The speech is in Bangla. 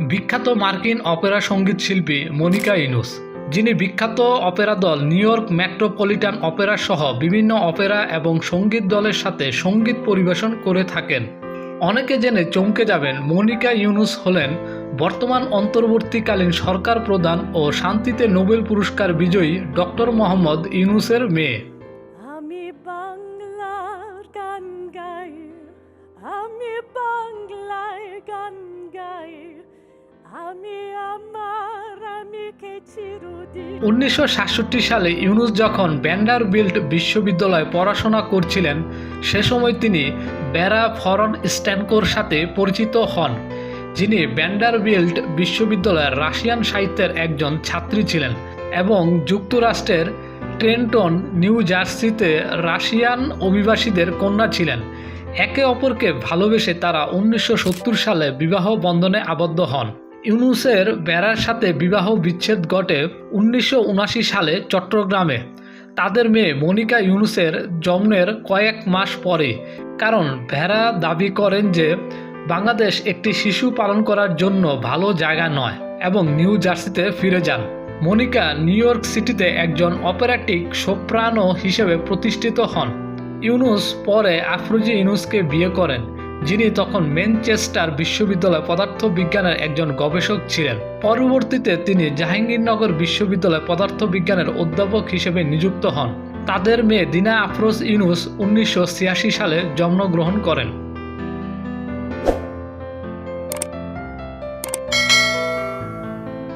বিখ্যাত মার্কিন অপেরা সংগীত শিল্পী মনিকা ইনুস, যিনি বিখ্যাত অপেরা দল নিউ ইয়র্ক মেট্রোপলিটন অপেরা সহ বিভিন্ন অপেরা এবং সংগীত দলের সাথে সংগীত পরিবেশন করে থাকেন। অনেকে জেনে চমকে যাবেন মনিকা ইউনুস হলেন বর্তমান অন্তর্বর্তীকালীন সরকার প্রধান ও শান্তিতে নোবেল পুরস্কার বিজয়ী ডক্টর মোহাম্মদ ইউনুসের মেয়ে। আমি বাংলার উনিশশো সাতষট্টি সালে ইউনুস যখন ব্যান্ডারবিল্ট বিশ্ববিদ্যালয়ে পড়াশোনা করছিলেন, সে সময় তিনি ব্যারা ফরন স্ট্যানকোর সাথে পরিচিত হন, যিনি ব্যান্ডারবিল্ট বিশ্ববিদ্যালয়ের রাশিয়ান সাহিত্যের একজন ছাত্রী ছিলেন এবং যুক্তরাষ্ট্রের ট্রেন্টন, নিউ জার্সিতে রাশিয়ান অভিবাসীদের কন্যা ছিলেন। একে অপরকে ভালোবেসে তারা উনিশশো সত্তর সালে বিবাহ বন্ধনে আবদ্ধ হন। ইউনুসের বেড়ার সাথে বিবাহ বিচ্ছেদ ঘটে উনিশশো উনআশি সালে চট্টগ্রামে। তাদের মেয়ে মনিকা ইউনুসের জন্মের কয়েক মাস পরে। কারণ ভেড়া দাবি করেন যে, বাংলাদেশ একটি শিশু পালন করার জন্য ভালো জায়গা নয় এবং নিউ জার্সিতে ফিরে যান। মনিকা নিউ ইয়র্ক সিটিতে একজন অপারেটিক সোপ্রানো হিসেবে প্রতিষ্ঠিত হন। ইউনুস পরে আফরোজি ইউনুসকে বিয়ে করেন। যিনি তখন ম্যানচেস্টার বিশ্ববিদ্যালয় পদার্থবিজ্ঞানের একজন গবেষক ছিলেন। পরবর্তীতে তিনি জাহাঙ্গীরনগর বিশ্ববিদ্যালয় পদার্থবিজ্ঞানের অধ্যাপক হিসেবে নিযুক্ত হন। তাদের মেয়ে দিনা আফরোজ ইউনুস উনিশশো ছিয়াশি সালে জন্মগ্রহণ করেন।